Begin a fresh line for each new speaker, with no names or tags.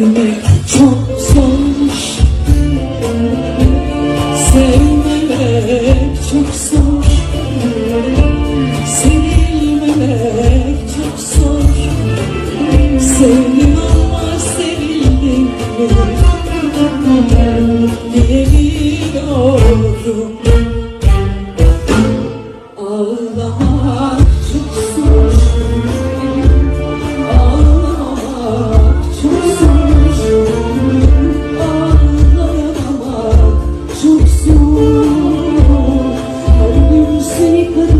Sevmek çok zormuş Sevmemek çok zor. Sevilmemek zor. Ama sevildim Diyemiyorum Ağlamak seni kırmızı